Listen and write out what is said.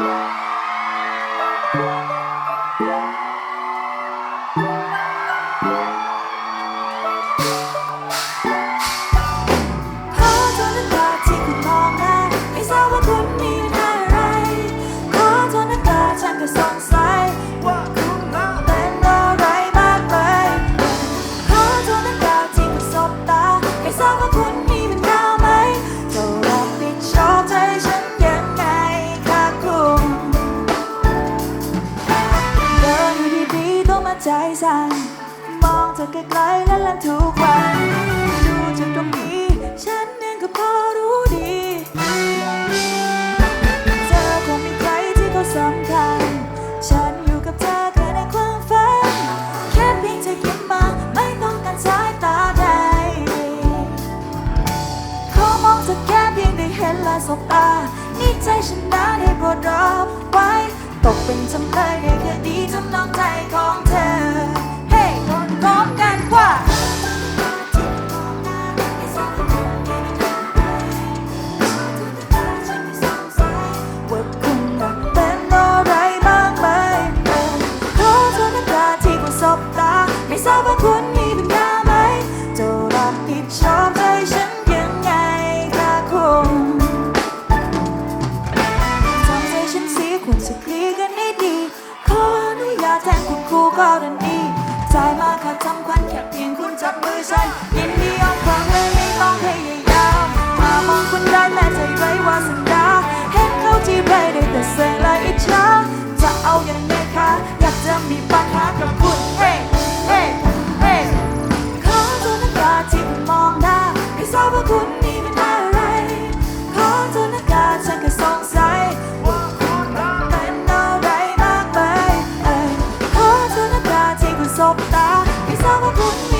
ข สั่นมองเธอไกลๆและลันทุกวันดูจากตรงนี้ ฉันเองก็พอรู้ดี เธอคงมีใครที่เขาสำคัญ ฉันอยู่กับเธอแค่ในความฝัน แค่เพียงเธอยิ้มมาไม่ต้องการสายตาใดขอมองเธอแค่เพียงได้เห็นและสบตา นี่ใจฉันนะได้โปรดรับไว้ ตกเป็นจำเลยในคดีจำนองใจของเธอ การันตีใจมากค่ะทำควันแค่เพียงคุณจับมือฉัน ยินดียอมฟังเลยไม่ต้องพยายามมามองคุณได้แม้ใจไร้วาสนาเห็นเขาที่ไปได้แต่เสียละอิจฉาจะเอาอย่างไรคะอยากจะมีปัญหา บตาไม่ทราบว่าคุณมี